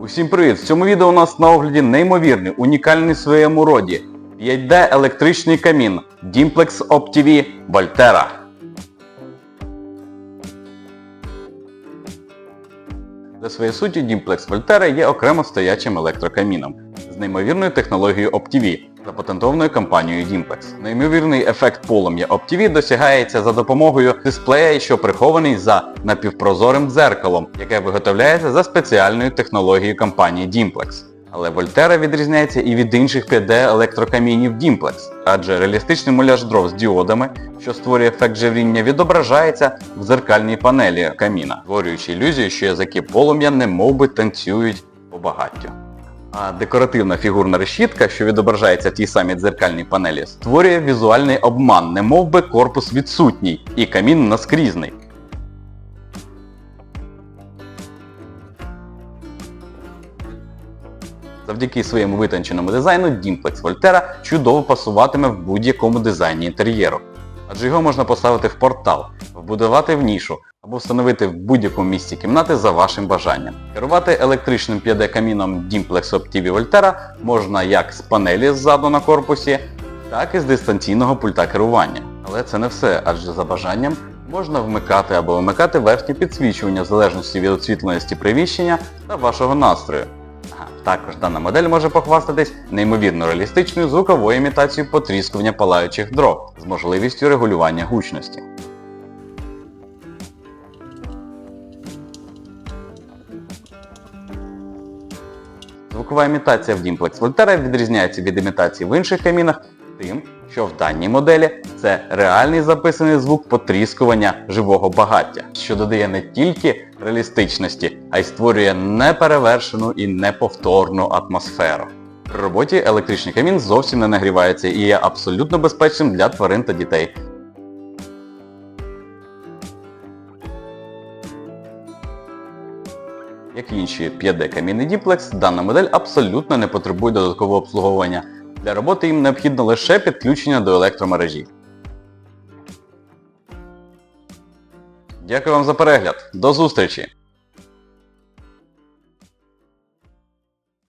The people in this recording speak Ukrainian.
Усім привіт! В цьому відео у нас на огляді неймовірний, унікальний в своєму роді 5D електричний камін Dimplex OpTV Volterra. За своєю суттю Dimplex Volterra є окремо стоячим електрокаміном з неймовірною технологією OptiV, запатентованою компанією Dimplex. Неймовірний ефект полум'я OptiV досягається за допомогою дисплея, що прихований за напівпрозорим дзеркалом, яке виготовляється за спеціальною технологією компанії Dimplex. Але Volterra відрізняється і від інших 5D електрокамінів Dimplex, адже реалістичний муляж дров з діодами, що створює ефект живріння, відображається в дзеркальній панелі каміна, створюючи ілюзію, що язики полум'я немовби танцюють по багаттю. А декоративна фігурна решітка, що відображається в тій самій дзеркальній панелі, створює візуальний обман, немовби корпус відсутній і камін наскрізний. Завдяки своєму витонченому дизайну Dimplex Volterra чудово пасуватиме в будь-якому дизайні інтер'єру. Адже його можна поставити в портал, вбудувати в нішу або встановити в будь-якому місці кімнати за вашим бажанням. Керувати електричним 5D каміном Dimplex Optiv Volterra можна як з панелі ззаду на корпусі, так і з дистанційного пульта керування. Але це не все, адже за бажанням можна вмикати або вимикати верхнє підсвічування в залежності від освітленості приміщення та вашого настрою. Ага, Також дана модель може похвастатись неймовірно реалістичною звуковою імітацією потріскування палаючих дров з можливістю регулювання гучності. Звукова імітація в Dimplex Volterra відрізняється від імітації в інших камінах тим, що в даній моделі це реальний записаний звук потріскування живого багаття, що додає не тільки реалістичності, а й створює неперевершену і неповторну атмосферу. При роботі електричний камін зовсім не нагрівається і є абсолютно безпечним для тварин та дітей. Як і інші 5D камінний діплекс, дана модель абсолютно не потребує додаткового обслуговування. Для роботи їм необхідно лише підключення до електромережі. Дякую вам за перегляд. До зустрічі!